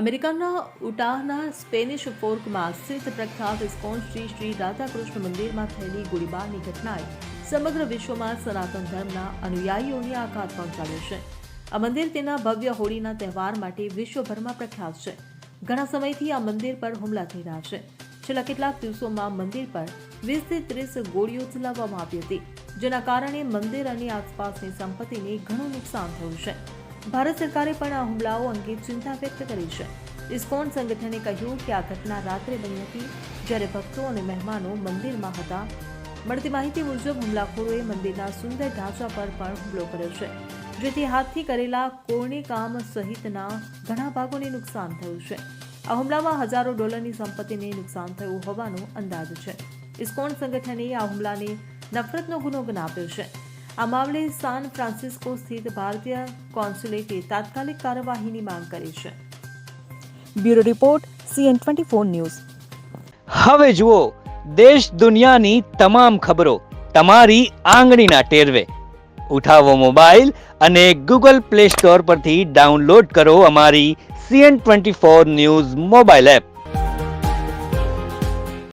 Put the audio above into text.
અમેરિકાના ઉટાહના સ્પેનિશ ફોર્કમાં સ્થિત પ્રખ્યાત ઇસ્કોન શ્રી શ્રી રાધાકૃષ્ણ મંદિરમાં થયેલી ગોળીબારની ઘટનાએ સમગ્ર વિશ્વમાં સનાતન ધર્મના અનુયાયીઓને આઘાત પહોંચાડ્યો છે. આ મંદિર તેના ભવ્ય હોળીના તહેવાર માટે વિશ્વભરમાં પ્રખ્યાત છે. ઘણા સમયથી આ મંદિર પર હુમલા થઈ રહ્યા છે. છેલ્લા કેટલાક દિવસોમાં મંદિર પર વીસથી ત્રીસ ગોળીઓ ચલાવવામાં આવી હતી, જેના કારણે મંદિર અને આસપાસની સંપત્તિને ઘણું નુકસાન થયું છે. ભારત સરકારે પણ આ હુમલાઓ અંગે ચિંતા વ્યક્ત કરી છે. ઇસ્કોન સંગઠને કહ્યું કે આ ઘટના રાત્રે બની હતી, જ્યારે ભક્તો અને મહેમાનો મંદિરમાં હતા. મળતી માહિતી મુજબ, હુમલાખોરોએ મંદિરના સુંદર ઢાંચા પર પણ હુમલો કર્યો છે, જેથી હાથથી કરેલા કોરણી કામ સહિતના ઘણા ભાગોને નુકસાન થયું છે. આ હુમલામાં હજારો ડોલરની સંપત્તિને નુકસાન થયું હોવાનો અંદાજ છે. ઇસ્કોન સંગઠને આ હુમલાને નફરતનો ગુનો ગણાવ્યો છે. આ મામલે સાન ફ્રાન્સિસ્કો સ્થિત ભારતીય કોન્સ્યુલેટે તાત્કાલિક કાર્યવાહીની માંગ કરી છે. Bureau report, CN twenty four news. હવે જુઓ, દેશ દુનિયાની તમામ ખબરો તમારી આંગળીના ટેરવે. ઉઠાવો મોબાઈલ અને ગૂગલ પ્લે સ્ટોર પરથી ડાઉનલોડ કરો અમારી CN twenty four news mobile app.